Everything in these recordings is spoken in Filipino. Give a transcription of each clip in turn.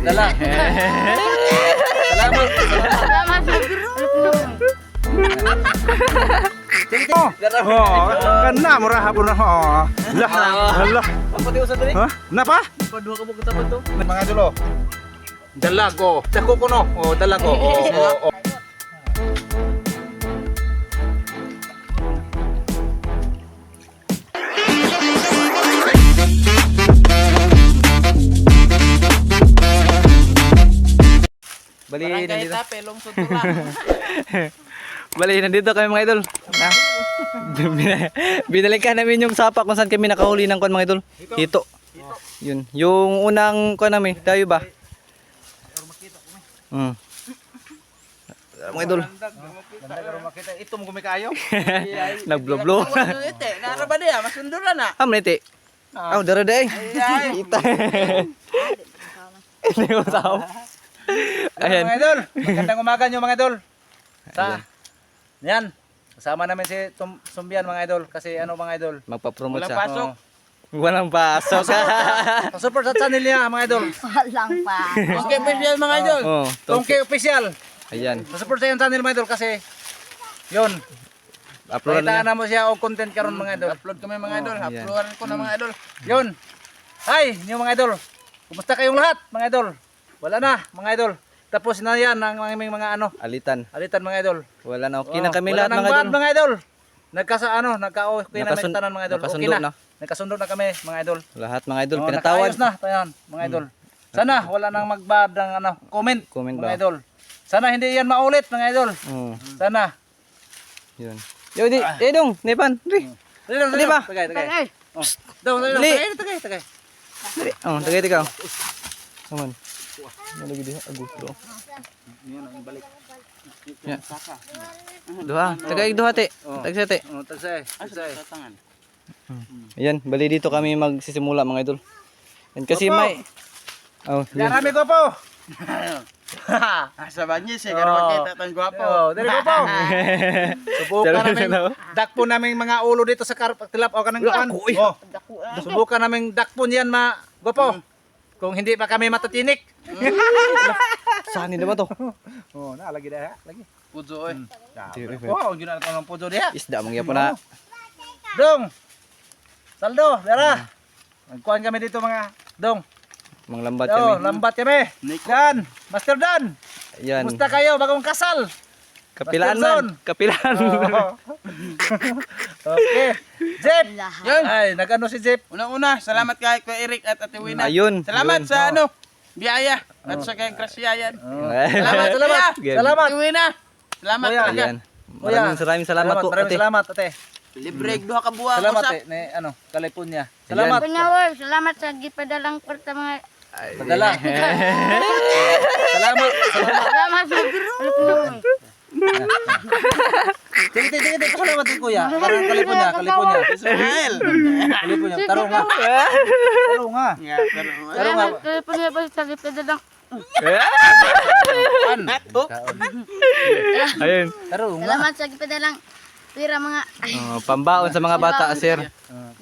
Padala. Salamat. Salamat sa guru. Oh, kana murah hapon na. Oh. Lah, lah. Apa dia usah tadi? Ha? Napa? Padua ka mo katapat to. Mga idol oh. Dalago. Dako ko no. Oh, dalago. Oh, oh, oh. Bali, Barangay nandito. Tape, lungsod Tulang. Bali, nandito kami mga idol. Na. Bin- Binalikan namin yung sapa kung saan kami nakahuli ng kwan mga idol. Hito. Yun. Yung unang kwan namin, tayo ba? Hmm. Mga idol. Ito mo kumikayo. Nagbloblo. Nara ba dia? Masunduran na. Ah, maniti. Ah, dara day. Ay, Kita. Hindi ko tao. Ayan. Mga idol. Magandang umaga nyo mga idol. Sa. Yan. Kasama namin si Tum Sumbian mga idol. Kasi ano mga idol. Magpa-promote Walang siya. pasok. Walang pasok. Super sa channel niya mga idol. Walang pa. Okay, special mga idol. oh, Tongke official. Ayan. Support sa yung channel mga idol kasi yun. Upload Pakita na. na mo siya o content karon mga idol. Upload kami mga idol. Ayan. Uploadan ko na mga idol. Yun. Hi, niyo mga idol. Kumusta kayong lahat mga idol? Wala na mga idol. Tapos na yan ang aming mga ano, Alitan. alitan mga idol. Wala na. Okay Oh, na kami wala lahat nang mga bad, idol. mga idol. Nagkasa ano, nagka okay na Nakasun- may tanan mga idol. Okay nakasundo na. na. Nagkasundo na kami mga idol. Lahat mga idol. Oh, Pinatawad. na tayan mga idol. Sana wala nang magbad ng ano, comment, Comment mga ba? idol. Sana hindi yan maulit mga idol. Oo. Sana. Yun. Yo di, eh dong, Nepan. Dali. Dali lang, Dali ba? Tagay, tagay. Tagay. Oh. Daw, dali lang. Dali. Tagay, tagay, tagay. Dali. Oh, tagay ikaw. Aman. Nalagi di agus bro. Ya. Duha, tagay duha te. Tagsa te. Oh, tagsay. Tagsay. Tangan. Ayan, bali dito kami magsisimula mga idol. Yan kasi Opo. may Oh, kami ko po. Sa banyis eh, Oh. karo makita tang gwapo. Oh, dali ko po. Subukan namin. Dakpo namin mga ulo dito sa karp tilap o kanang kuan. Oh, subukan namin dakpon yan ma gopo. Kung hindi pa kami matatinik. Saan naman to? Oh, na lagi dah, lagi. Pudzo eh. Wow, yun na ng pudo diha. Isda mong po na. Dong. Saldo, dara. Magkuhan kami dito mga dong. Mga lambat Oh, kami. lambat kami. Dan, Master Dan. Yan. Musta kayo bagong kasal? Kapilaan man. Kapilaan. Oh. okay. Jeep. Lahat. Yun. Ay, nagano si Jeep? Unang-una, salamat kay Kuya Eric at Ate Wina. Ayun. Salamat Ayun. sa ano, biyaya. At sa kayong krasya yan. Salamat, Salamat, salamat. Salamat. Ate Wina. Salamat Kuya. talaga. Ayan. Maraming maraming salamat po. Maraming ate. salamat, ate. Libre duha ka buwan Salamat, ate. Ni, ano, California. Salamat. Kunyawar, salamat sa gipadalang kwarta mga Padala. Salamat. Salamat. Salamat sa Sige, sige, sige. Pasalamat din, kuya. Parang California, California. Israel. California. Taro nga. Taro nga. Taro nga. Sa punya ba sa gipadalang an. Oh, Ayun. Taro nga. Salamat sa gipadalang pira mga Oh, pambaon sa mga bata, sir.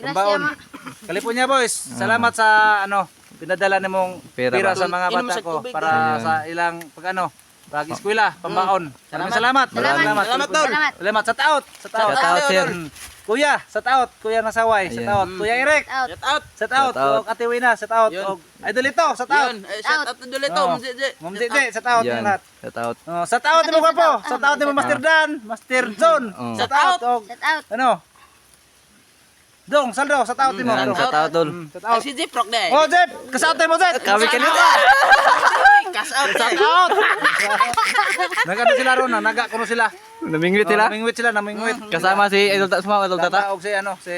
Pambaon. mga California boys, salamat sa ano, pinadala nimong Pera pira, sa mga bata ko para sa ilang pag ano, pag eskwela, pambaon. Maraming salamat. Salamat. Salamat. Salamat, Tol. Salamat. Salamat sa taot. Sa taot. Shout out, sir. Mm. Kuya, sa taot. Kuya Nasaway, sa Ayan. taot. Kuya Eric, Out. Shout out. sa taot. Shout out. Og Ate Wina, sa taot. Yun. Og Idol ito, sa taot. Yun, eh, shout out na dito. Ma'am Jeje. Ma'am Jeje, sa taot Yan. lahat. Shout out. Oh, sa taot mo ka po. Sa taot mo Master Dan, Master John. Oh. Sa taot. Og Shout out. ano? Dong, saldo, sa taot mo. Yan, Dong. shout out tol. Mm, Sa si Jeep Rock Day. Oh, Jeff, kasaot mo, Jeff. Kami kanina. Cash out. Shout out! Nagano sila ron, na naga kuno sila. Namingwit Oh, sila. namingwit sila, namingwit. Kasama si Idol Tata, suma Idol Tata. Tataog si ano, si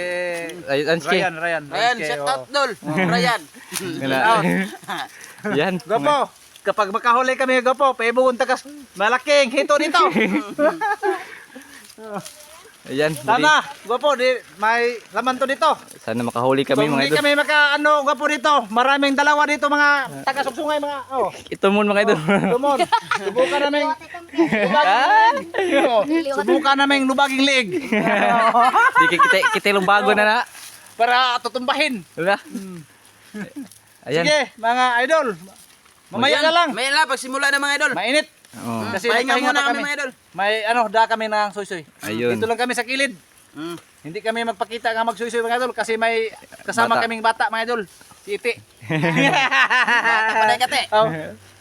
Ay, Anski. Ryan, Ryan. Ayan, Ranske, shout oh. out, Dol. Ryan. Out. Yan. Gopo, kapag makahuli kami, Gopo, paibuon tagas malaking hito dito. Ayan. Sana, Gopo, di, may laman to dito. Sana makahuli kami Kung mga idol. kami maka, ano, Gopo dito, maraming dalawa dito mga taga-sugsungay, mga, oh, Ito mo mga idol. Tumon, subukan namin lubaging liig. Oh, Subukan namin lubaging liig. Di kita kita yung bago na na. Para tutumbahin. Wala. Ayan. Sige, mga idol. Mamaya na lang. May lang, pagsimula na mga idol. Mainit. Oo. Kasi Pahinga muna kami mga idol. May ano, da kami ng suy-suy. Ayun. Dito lang kami sa kilid. Mm. Hindi kami magpakita nga magsuy-suy mga idol kasi may kasama Bata. kaming bata mga idol. Si Iti. Bata pa na kate. Oh,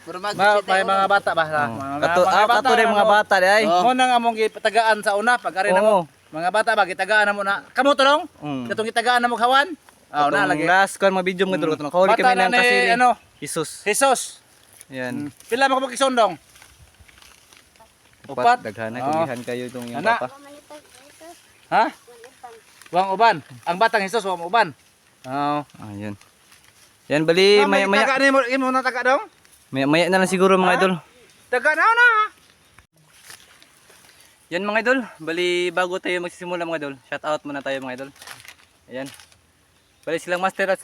Puro mag ma- may mga bata ba? Oo. Mga, Kato, ah, kato rin mga ano, bata ay. Mo nang among gitagaan sa una pag ari na mo. Mga bata ba gitagaan na mo na. Kamo to dong? Mm. Katong gitagaan na mo hawan? Oh, na Katong lagi. last kan mga video mga idol. Katong Kahuli Bata kami na ng ni, kasili. ano, Jesus. Jesus. Yan. Pila mo ko magkisondong? Upat. Daghanay kugihan kayo itong yung Ana. papa. Ha? Wang uban. Ang batang Jesus wang uban. Oh. Ayan. Yan bali maya maya Taga ni mo imo na taga dong? maya, maya na lang siguro mga idol. Taga na na. Yan mga idol, bali bago tayo magsisimula mga idol, shout out muna tayo mga idol. Ayan. Bali silang master at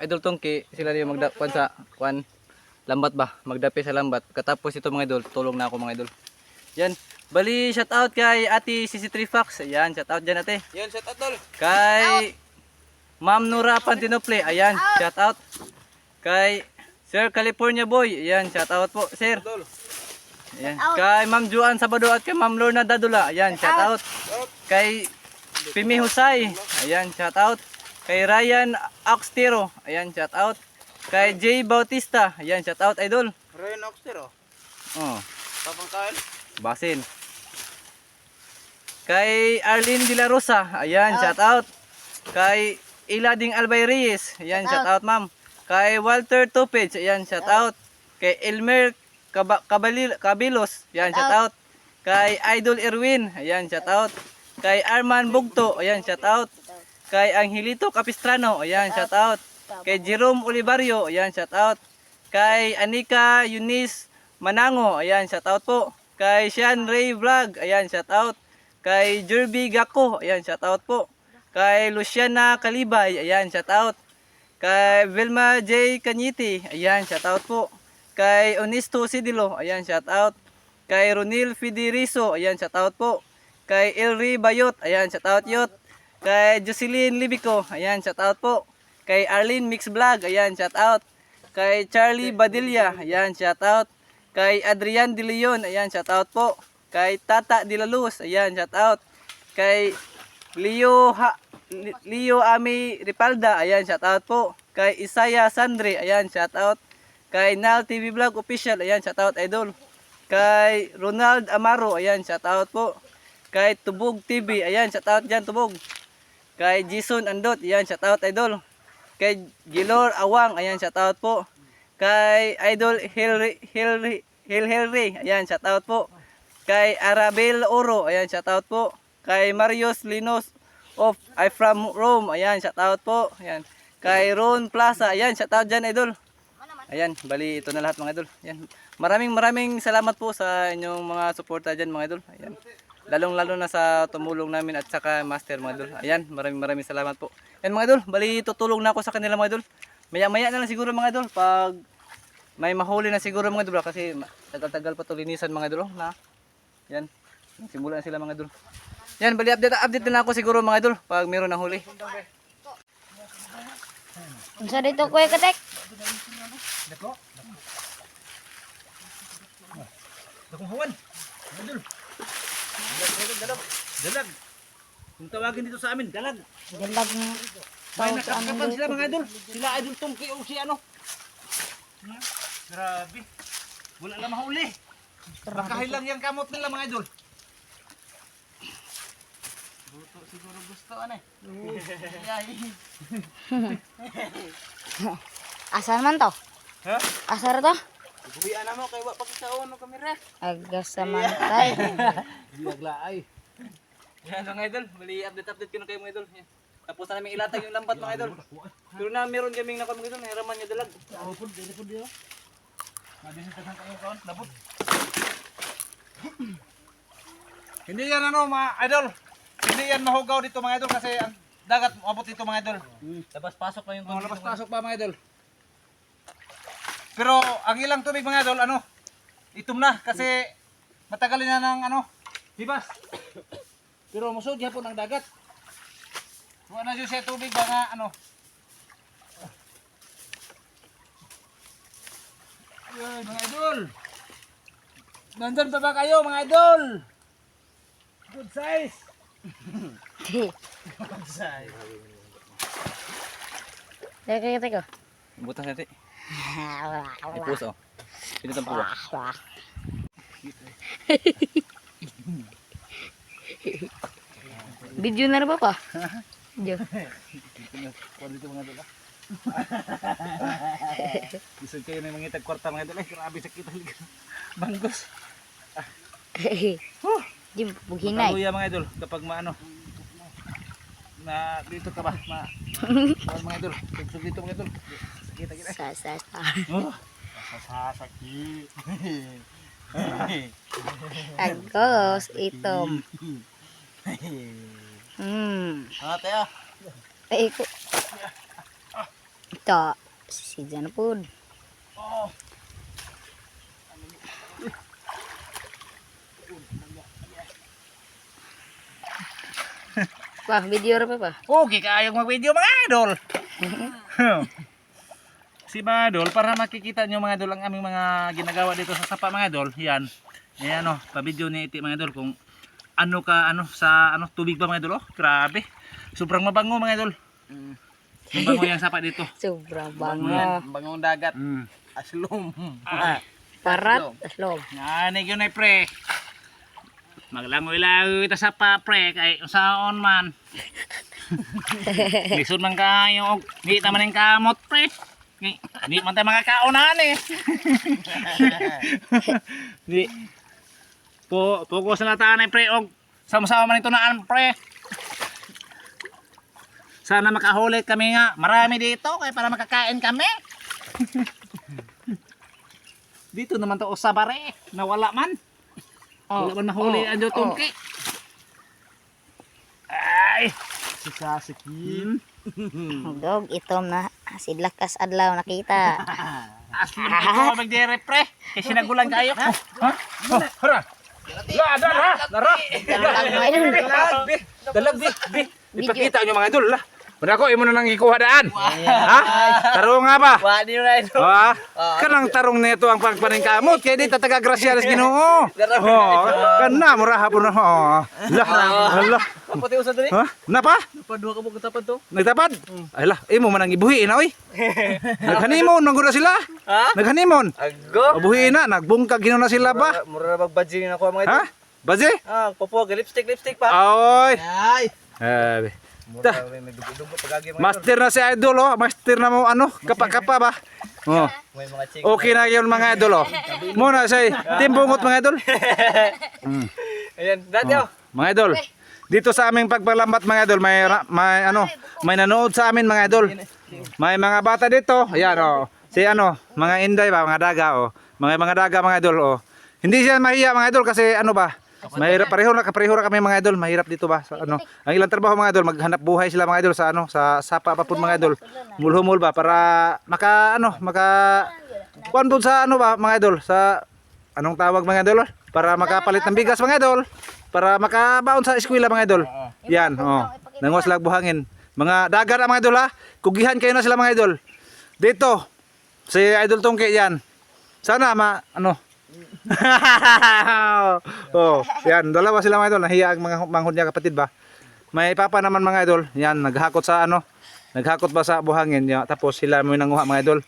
idol tongki, sila yung magda kwan sa kwan lambat ba, magdapi sa lambat. Katapos ito mga idol, tulong na ako mga idol. Yan. Bali shout out kay Ate CC3 Fox. Ayan, shout out diyan ate. Yun, shout out tol. Kay Ma'am Nura Pantinople. Ayan, shout out. Kay Sir California Boy. Ayan, shout out po, sir. Ayan. Kay Ma'am Juan Sabado at kay Ma'am Lorna Dadula. Ayan, shout out. Kay Pimi Husay. Ayan, shout out. Kay Ryan Oxtero. Ayan, shout out. Kay Jay Bautista. Ayan, shout out idol. Ryan Oxter oh. Oh, Papang kain. Basin. Kay Arlene De La Rosa. Ayan, shout out. Kay Ilading Albay Reyes. Ayan, shout out ma'am. Kay Walter Topage. Ayan, shout out. Kay Elmer Kaba Kabalil Kabilos. Ayan, shout out. Kay Idol Erwin. Ayan, shout out. Kay Arman Bugto. Ayan, shout out. Kay Angelito Capistrano. Ayan, shout out. Kay Jerome Olivario. Ayan, shout out. Kay Anika Eunice Manango. Ayan, shout out po. Kay Sean Ray Vlog. Ayan, shout out. Kay Jerby Gako. Ayan, shout out po. Kay Luciana Kalibay. Ayan, shout out. Kay Vilma J. Kanyiti. Ayan, shout out po. Kay Onisto Sidilo. Ayan, shout out. Kay Ronil Fiderizo. Ayan, shout out po. Kay Elri Bayot. Ayan, shout out yot. Kay Jocelyn Libico. Ayan, shout out po. Kay Arlene Mix Vlog. Ayan, shout out. Kay Charlie Badilla. Ayan, shout out. Kay Adrian De Leon. Ayan, shout out po. Kay Tata De La Luz. Ayan, shout out. Kay Leo ha Leo Ami Ripalda. Ayan, shout out po. Kay Isaya Sandre. Ayan, shout out. Kay Nal TV Vlog Official. Ayan, shout out idol. Kay Ronald Amaro. Ayan, shout out po. Kay Tubog TV. Ayan, shout out dyan, Tubog. Kay Jason Andot. Ayan, shout out idol. Kay Gilor Awang. Ayan, shout out po. Kay Idol Hilry Hilry Hil Hilry. Ayan, shout out po. Kay Arabel Oro. Ayan, shout out po. Kay Marius Linos of I from Rome. Ayan, shout out po. Ayan. Kay Ron Plaza. Ayan, shout out dyan, idol. Ayan, bali ito na lahat mga idol. Ayan. Maraming maraming salamat po sa inyong mga suporta dyan mga idol. Ayan. Lalong lalo na sa tumulong namin at saka master mga idol. Ayan, maraming maraming salamat po. Ayan mga idol, bali tutulong na ako sa kanila mga idol. Maya maya na lang siguro mga idol pag may mahuli na siguro mga idol kasi ma- tagal-tagal pa to linisan mga idol oh, na. Yan. Simulan na sila mga idol. Yan, bali update update din ako siguro mga idol pag meron na huli. Unsa dito kuya katek? Dakong hawan. Idol. Dalag, dalag. Dalag. Kung tawagin dito sa amin, dalag. Dalag ng May nakakapan sila dito. mga idol. Sila idol tungki o si ano. Hmm? Grabe. Wala lang mahuli. Makahilang yung kamot nila mga idol. Buto siguro gusto ano eh. Asar man to? Ha? Asar to? Buhian na mo kay wa pagkaon no kamera. Agas sa mantay. Biyaglaay. Yan mga idol, bali update update ko na kayo mga idol. Yan. Tapos na namin ilatag yung lambat mga idol. Pero na meron kaming nakon mga idol, nahiraman niya dalag. Napod, dili po diyo. Mabisin ka kayo kaon, napod. Hindi yan ano mga idol. Hindi yan mahugaw dito mga idol kasi ang dagat abot dito mga idol. Tapos pasok pa yung Mga labas-pasok pa mga idol. Pero ang ilang tubig mga idol, ano, itom na kasi matagal na ng ano, hibas. Pero musod po ng dagat. Wala na siya tubig ba nga ano. Ay, mga idol. Nandyan pa ba kayo mga idol? Good size. Good size. Teka, teka, teka. Butas natin. Wala. puso. Puwa. Wala. Video na rin ba pa? Video. Kuha dito mga ah. Gusto kayo na mga itag kwarta mga idol. Ay, grabe sakit talaga. Banggos. Jim, bughinay. Kaluya mga idol kapag maano. Na dito ka ba? Ma, ma mga idol. Tugsog dito mga idol. Sakit sakit. Sa, sa, sa. Oh. Sasakit. Agos, itom. Hmm. Ate ah. Ay, ko. Ito. Si Jana po. Oh. Pa, video rin pa pa. Okay kayong mag-video mga idol. si mga idol, para makikita nyo mga idol ang aming mga ginagawa dito sa sapa mga idol. Yan. Yan ano, pa-video ni Iti mga idol kung ano ka ano sa ano tubig ba mga idol. Oh, grabe. Sobrang mabango mga idol. Mm. Mabango yung sapa dito. Sobrang Bango bango. yan. Bangong dagat. Mm. Aslum. Ah, Parat, aslog. nanig yun ay pre. Maglangoy-langoy ita sa pa pre kay saon man. Lisod man kayo, di taman ng kamot pre. Di, di man tayo makakaunahan eh. di. Po, focus na tayo pre og sama-sama man ito naan pre. Sana makahuli kami nga. Marami dito kaya para makakain kami. dito naman to sa bare. Nawala man. Wala man mahuli oh, ang oh. tungki. Ay! Sasakit. Dog, itom na. Sidlakas adlaw nakita. Aslim ito magdire pre. Kasi nagulang kayo. Ha? Oh, hara. La. Dalag mo, idol. Dalag, bi. Dalag, bi. Ipakita nyo mga idol, la. Muna ko, imo na nang ikuha daan. Ha? Tarong nga ba? Wadi na ito. Ha? Kanang tarong nito ang pagpaning kamot. Kaya di tataga grasya rin ginoo. Oh, kana, mura hapon na. Oh. La, la. Pati usa dali. Ha? Napa? Padua ka mo katapad to. Nagtapad? Ay la, imo man ang ibuhi na oy. Naghanimon nang guna sila. Ha? Naghanimon. Ago. Abuhi na, nagbungkag gino na sila ba? Mura na magbadjing ako mga Ha? Baze? Ah, popo, lipstick, lipstick pa. Aoy. Ay. Eh, Mga master na si idol oh, master na mo ano, kapa-kapa ba? Oh. Okay na yun mga idol oh. Muna say, timbungot mga idol. Ayan, dati oh. Mga idol, dito sa aming pagpalambat mga idol, may, may ano, may nanood sa amin mga idol. May mga bata dito, ayan oh. Si ano, mga inday ba, mga daga oh. Mga mga daga mga idol oh. Hindi siya mahiya mga idol kasi ano ba, mahirap pareho na pareho na kami mga idol, mahirap dito ba sa ano. Ang ilang trabaho mga idol, maghanap buhay sila mga idol sa ano, sa sapa pa mga idol. Mulhumul ba para maka ano, maka kuan sa ano ba mga idol, sa anong tawag mga idol? Para makapalit ng bigas mga idol. Para makabaon sa eskwela mga idol. Yan, oh. Nangos lag buhangin. Mga dagat mga idol ha. Kugihan kayo na sila mga idol. Dito. Si Idol Tongke yan. Sana ma ano. oh, yan, dalawa sila mga idol. Nahiya ang mga manghod niya kapatid ba. May papa naman mga idol. Yan, naghakot sa ano. Naghakot ba sa buhangin. Yan, tapos sila mo nanguha mga idol.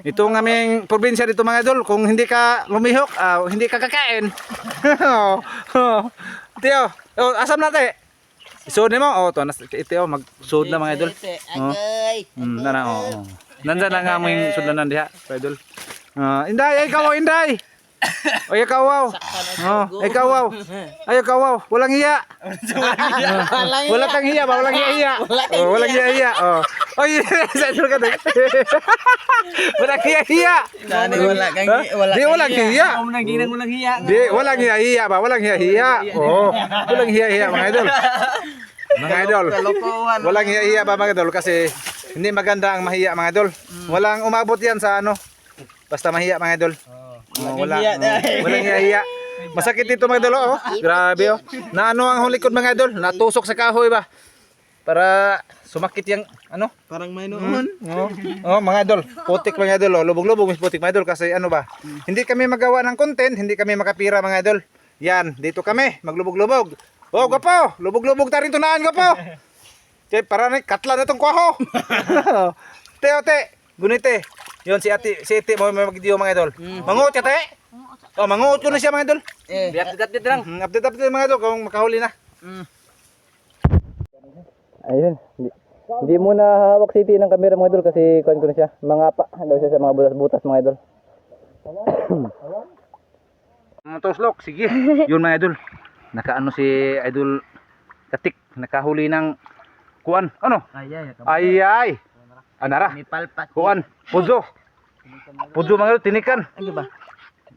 Ito ng aming probinsya dito mga idol, kung hindi ka lumihok, ah, hindi ka kakain. oh, oh. Tiyo, oh, asam na te. Isuod mo, oh, to, ito, mag-suod na mga idol. Oh. Mm, na na, oh, oh. Nandiyan lang ang aming sudanan diha, mga idol. Ah, Inday, ay ikaw, Inday. Ay, ikaw, wow. Oh, ikaw, wow. Ay, ikaw, wow. Walang hiya. Wala kang hiya ba? Walang hiya hiya. Oh, walang hiya hiya. Oh. Oy, sa idol ka din. Walang hiya hiya. Nani wala kang wala. Di walang hiya. Nang ginang walang hiya. Di walang hiya hiya ba? Walang hiya hiya. Oh, walang hiya hiya mga idol. Mga idol. Walang hiya hiya ba mga idol kasi hindi maganda ang mahiya mga idol. Walang umabot yan sa ano. Basta mahiya mga idol. Oh, wala. walang hiya hiya. Masakit dito mga idol oh. Grabe oh. Na ano ang hulikod mga idol? Natusok sa kahoy ba? para sumakit yung ano? Parang may noon. Oh, oh, mga idol, putik mga idol, oh, lubog-lubog mis putik mga idol kasi ano ba? Hindi kami magawa ng content, hindi kami makapira mga idol. Yan, dito kami, maglubog-lubog. Oh, gapo, lubog-lubog ta rin tunaan gapo. Kaya para na katla na tong kwaho. te, oh, te, gunite. Yon si ate, si ate mo may magdiyo mga idol. Mangut ka te. Oh, mangut ko na siya mga idol. Eh. Update lang. Mm, update update mga idol kung makahuli na. Ayun. Hindi, hindi muna hawak si Iti ng camera mga idol kasi kuhan ko na siya. Mga pa daw siya sa mga butas-butas mga idol. Mga toslok, sige. Yun mga idol. Nakaano si idol Katik, nakahuli ng kuan. Ano? Ay ay. Ay ay. Anara. palpat. Kuan. Pudzo. Pudzo mga idol, tinikan. Ano ba?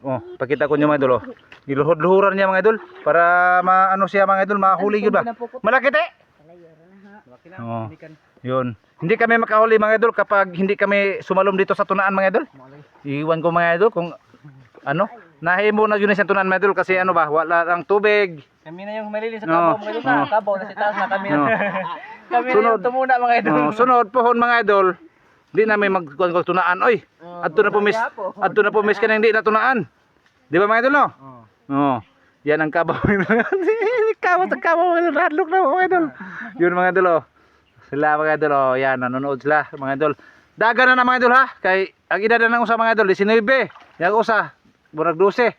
Oh, pakita ko niyo mga idol. Oh. Giluhod-luhuran niya mga idol para maano siya mga idol, mahuli yun ba? Malaki te. Oh. Yun. Hindi kami makahuli mga idol kapag hindi kami sumalom dito sa tunaan mga idol. Iwan ko mga idol kung ano, nahimo na yun sa tunaan mga idol kasi ano ba, wala lang tubig. Kami na yung malili sa No. kabaw mga idol na. No. Kabaw na si taas na kami na. No. kami na Sunod. yung tumuna mga idol. Oh, sunod pohon mga idol. Di namin magkuhan ko tunaan. Oy, adto na pumis. Adto na pumis ka na hindi na tunaan. Di ba mga idol no? Oo. Yan ang kabaw. kabaw ang kabaw. Radlock na mga idol. Yun mga idol oh. Sila mga idol oh. Yan, nanonood sila mga idol. Daga na na mga idol ha. Kay ang edad na ng usa mga idol 19. Yang usa burag 12.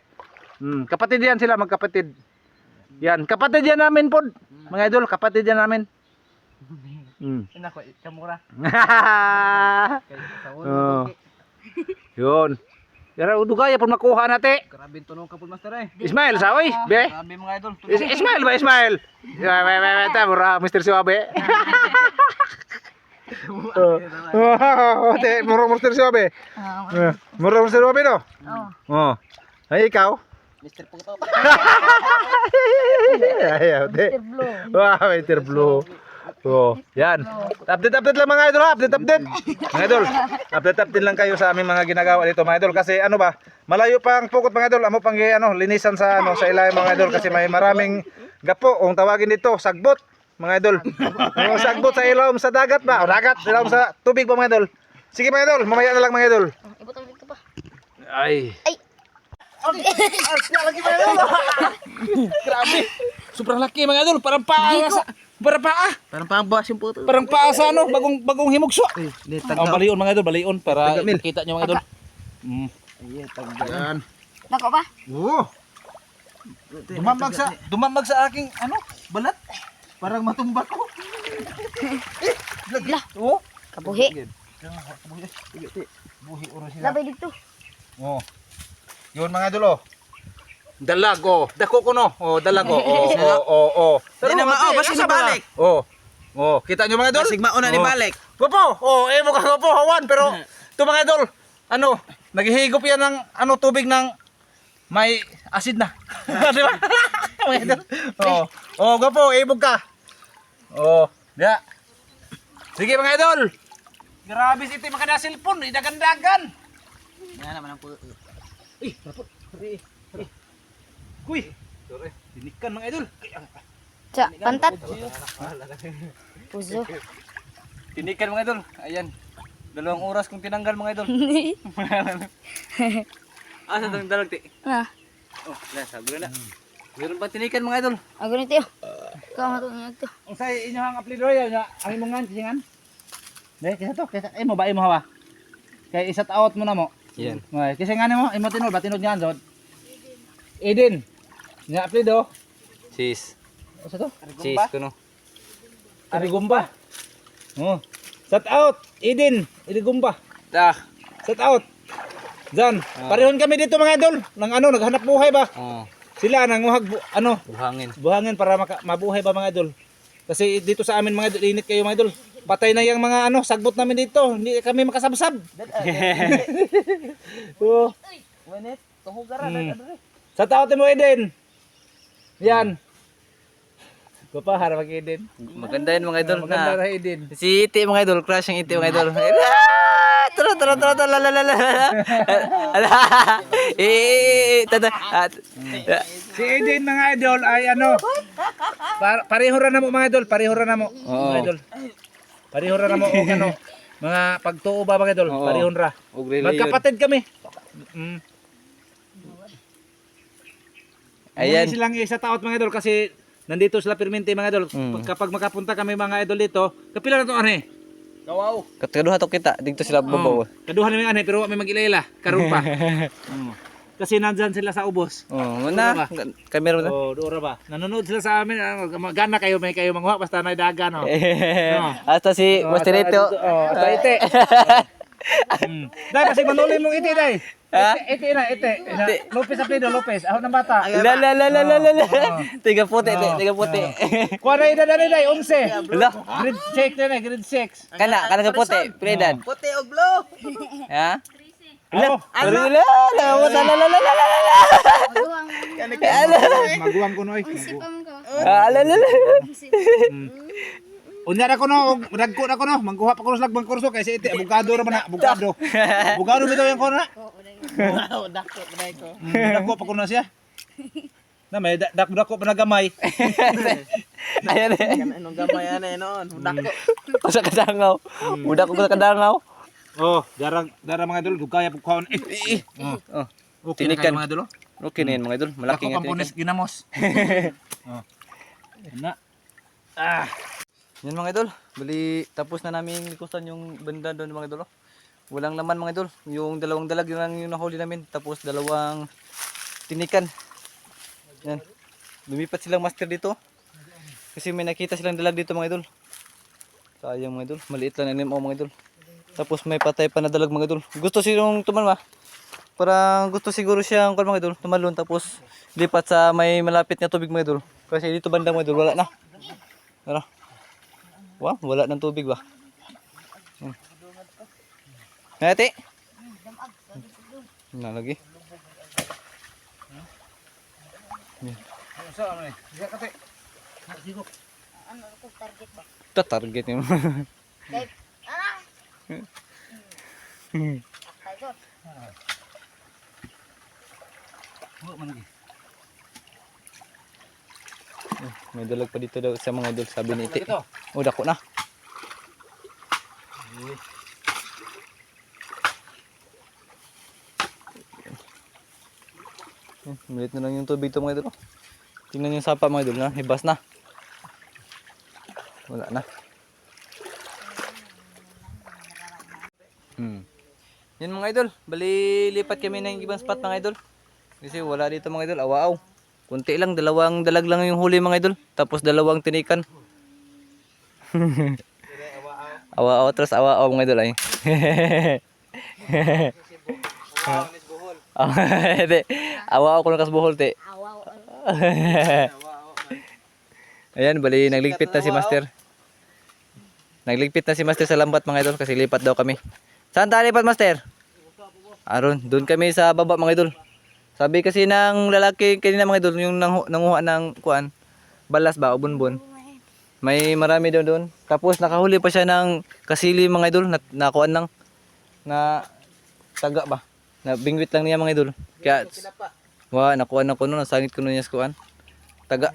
Hmm, kapatid yan sila magkapatid. Yan, kapatid yan namin pod. Mga idol, kapatid yan namin. Hmm. Nako, kamura. Oh. Yun. Pero dugaya pud makuha nate. Grabe tunong kapul master eh. Ismail sa oy, be. Grabe mga idol. Is Ismail ba Ismail? Be be be ta mura Mr. Siwabe. Oh, te mura Mr. Siwabe. Eh, Mura Mr. Siwabe no? Oh. Ay ikaw. Mr. Puto. Ayaw, te. Wow, Mr. Blue. Oh, yan. Update update lang mga idol, ha? update update. Mga idol, update update lang kayo sa aming mga ginagawa dito mga idol kasi ano ba, malayo pa ang pukot mga idol, amo pang ano, linisan sa ano sa ilalim mga idol kasi may maraming gapo, kung tawagin dito, sagbot mga idol. Yung sagbot sa ilawom sa dagat ba? O dagat, ilawom sa tubig ba mga idol? Sige mga idol, mamaya na lang mga idol. Ibutang dito pa. Ay. Grabe. Sobrang laki mga idol, parang paa sa parang paa. Parang pangbukas yung puto. Parang paa sa ano, bagong bagong himugso. Ang balion mga idol, balion para makita nyo mga idol. Mm. Yan. Nako ba? Oo. Dumambag sa dumambag sa aking ano, balat. Parang matumba ko. Lah, Oo. kabuhi. Buhi oro sila. Labay dito. Oo. Yun mga idol oh. Dalag oh. Dako ko no. Oh, dalag oh. Oh, oh, oh, oh. Di naman, oh, basta asa sa ba? balik. Oh. Oh, kita nyo mga idol? Sigma una ni Oh. balik. Gopo! Oh, eh mo ka gopo, hawan. Pero, ito mga idol, ano, naghihigop yan ng ano, tubig ng may acid na. Di ba? mga idol. Oh, oh, gopo, ibog ka. Oh, ya. Sige mga idol. Grabe si yung makada cellphone, idagan-dagan. Yan naman ang puto. Eh, rapot. Eh, eh. Kuy. Sorry, dinikan mga idol. Ay, ang- Sa pantat. Puzo. Tinikan mga idol. Ayan. Dalawang oras kong tinanggal mga idol. ah, sa tang dalag ti. Na, Oh, na sabi na. Meron pa tinikan mga idol. ako nito. Ikaw matungag to. Ang sa inyo ang apelido ya, ang imongan, kisingan. Deh, kisa to, kisa, eh mo ba, imo hawa? Kaya isat out mo na mo. Yan. Okay, kisingan mo, imo tinod, ba tinod niyan, Zod? Eden. Nga apelido, Cheese. o sa to? Cheese kuno. Arigumba. Oh. Sat out, Eden, Arigumba. Ta. Sat out. Zan, parehon kami dito mga idol, ng ano, naghanap buhay ba? Oh, Sila nanguhag, bu- ano, buhangin. buhangin para maka, mabuhay ba mga idol. Kasi dito sa amin mga idol, init kayo mga idol. Patay na yung mga ano, sagbot namin dito. Hindi kami makasabsab. Oo. Wenit, tuhugaran Mm. Sa tao mo Eden. Yan. Ko pa harap kay Eden. Maganda yan mga idol Maganda na. na Eden. Si Iti mga idol, crush yung Iti mga idol. Ah, Tara, tara, tara, tara, la, la, la, la. Eh, tada. At, Si Eden mga idol ay ano, par- pareho ra na mo mga idol, pareho ra na mo mga idol. Pareho ra na mo og ano, mga pagtuo ba mga idol, Oo. pareho ra. Magkapatid kami. Mm. Ayan. Ayan. silang isa taot mga idol kasi nandito sila permente mga idol. Mm. Kapag makapunta kami mga idol dito, kapila na to ane. Kawaw. Katuduha to kita, dito sila babaw. Oh, kaduhan namin ane pero wa may magilayla, karon pa. Mm. Kasi nandyan sila sa ubos. Oh, na. Kamera na. Oh, doora ba? Nanonood sila sa amin. ah, Magana kayo, may kayo mangwa basta na daga no. Hasta si Oh, Masterito. Oh, hasta ite. Mm. Dai kasi manuli mong ite dai. Ha? Ite, na, ite. Lopez Apido, Lopez. Ako ng bata. La la la la la la. la. Tiga puti, ti- tiga puti. Kuha na ida dai dai 11. Wala. Grade 6 na, grade 6. Kana, kana ka puti, Predan. Puti og blue. Ha? Ala, oh, ala, ala, ala, ala, ala Ala Maguang ko noy. Ala, ala, Unya ra ko no, ragko ra ko no, mangkuha pa ko sa lagbang kurso kay sa iti abogado ra man na, abogado. Abogado bitaw yang ko na. Oo, mm, dako pa ko. Dako pa ko na siya. Na may dak dako pa na gamay. Ayan eh. Anong gamay ana noon? Dako. Mm. Ko sa kadangaw. Udak ko sa kadangaw. Oh, darang darang mga idol dugaya pug kaon. Eh, eh. Oh, Okay na Tinikan. kayo, mga idol. oh. okay na yun mga idol. Malaki Ako nga pampunis ginamos. oh. Na. Ah. Yan mga idol. Bali, tapos na namin likusan yung banda doon mga idol. oh. Walang laman mga idol. Yung dalawang dalag yun lang yung nahuli namin. Tapos dalawang tinikan. Yan. Lumipat silang master dito. Kasi may nakita silang dalag dito mga idol. Sayang mga idol. Maliit lang na NMO mga idol. Tapos may patay pa na dalag mga idol. Gusto silang tumalma. Parang gusto siguro siyang kung mga idol, tumalon tapos lipat sa may malapit na tubig mga idol. Kasi dito bandang mga idol, wala na. Ano? Wow, wala ng tubig ba? Hmm. Nati? Na lagi. Ano eh? Kate. Sigo. Ano ko target ba? Yun. Kay ah. Tayo. Oh. May dalag pa dito daw sa mga idol, sabi ni Iti. Oh, dako na. Hmm, Malit na lang yung tubig to mga idol. Tingnan yung sapa mga idol na, hibas na. Wala na. Hmm. Yan mga idol, bali lipat kami ng ibang spot mga idol. Kasi wala dito mga idol, awaaw. Kunti lang, dalawang dalag lang yung huli mga idol. Tapos dalawang tinikan. Awa-awa, terus awa-awa mga idol ay. Awa-awa ko ng kasbuhol, te. Ayan, bali nagligpit na si Master. Nagligpit na si Master sa lambat mga idol kasi lipat daw kami. Saan tayo lipat Master? Aron, doon kami sa baba mga idol. Sabi kasi ng lalaki kanina mga idol yung nang, nanguha ng kuan, balas ba o bunbun. May marami daw doon. Tapos nakahuli pa siya ng kasili mga idol na nakuan lang na taga ba. Na bingwit lang niya mga idol. Kaya Wa, nakuha na ko nun, nasangit ko nun niya sa kuan. Taga.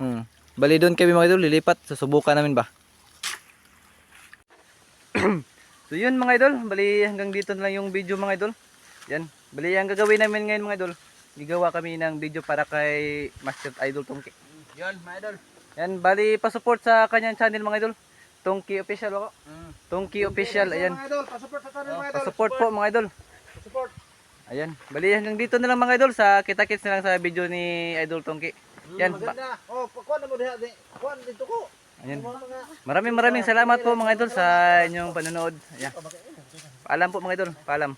Hmm. Bali doon kami mga idol, lilipat. Susubukan namin ba? so yun mga idol, bali hanggang dito na lang yung video mga idol. Yan. Bali ang gagawin namin ngayon mga idol, gigawa kami ng video para kay Master Idol Tongki. Yon, mga idol. Yan, bali pa-support sa kanyang channel mga idol. Tongki Official ako. Tongki Official, ayan. Mga idol, pa-support sa channel mga idol. Pa-support po mga idol. Support. Ayan, bali hanggang dito na lang mga idol sa kita-kits na lang sa video ni Idol Tongki. Yan, ba- Maganda. Oh, kuha na mo diha di. Kuha dito ko. Ayan. Maraming maraming salamat po mga idol sa inyong panonood. Ayan. Paalam po mga idol. Paalam.